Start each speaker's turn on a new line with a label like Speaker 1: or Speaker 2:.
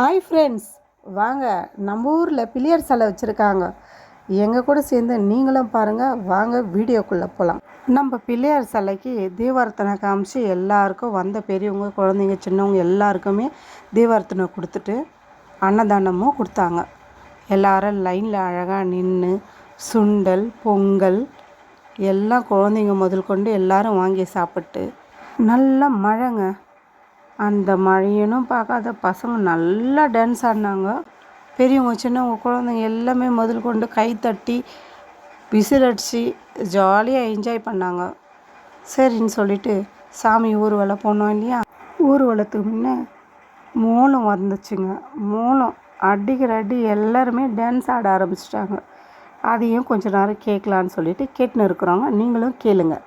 Speaker 1: Hi friends வாங்க நம்ம ஊரில் பிள்ளையார் சிலை வச்சுருக்காங்க. எங்கள் கூட சேர்ந்து நீங்களும் பாருங்கள் வாங்க வீடியோக்குள்ளே போகலாம் நம்ம பிள்ளையார் சிலைக்கு தீபார்த்தனை காமிச்சு எல்லாருக்கும் வந்த பெரியவங்க குழந்தைங்க சின்னவங்க எல்லாருக்குமே தீபார்த்தனை கொடுத்துட்டு அன்னதானமும் கொடுத்தாங்க. எல்லாரும் லைனில் அழகாக நின்று சுண்டல் பொங்கல் எல்லாம் குழந்தைங்க முதல் கொண்டு எல்லாரும் வாங்கி சாப்பிட்டு நல்ல மழைங்க. அந்த மழையனும் பார்க்காத பசங்க நல்லா டான்ஸ் ஆடினாங்க. பெரியவங்க சின்னவங்க குழந்தைங்க எல்லாமே முதல் கொண்டு கை தட்டி விசிலடிச்சு ஜாலியாக என்ஜாய் பண்ணாங்க. சரின்னு சொல்லிட்டு சாமி ஊர்வலம் போனோம் இல்லையா? ஊர்வலத்துக்கு முன்னே மூலம் வந்துச்சுங்க. மூலம் அடிக்கிற அடி எல்லாருமே டான்ஸ் ஆட ஆரம்பிச்சிட்டாங்க. அதையும் கொஞ்ச நேரம் கேட்கலான்னு சொல்லிட்டு கேட்டுன்னு இருக்கிறோங்க. நீங்களும் கேளுங்கள்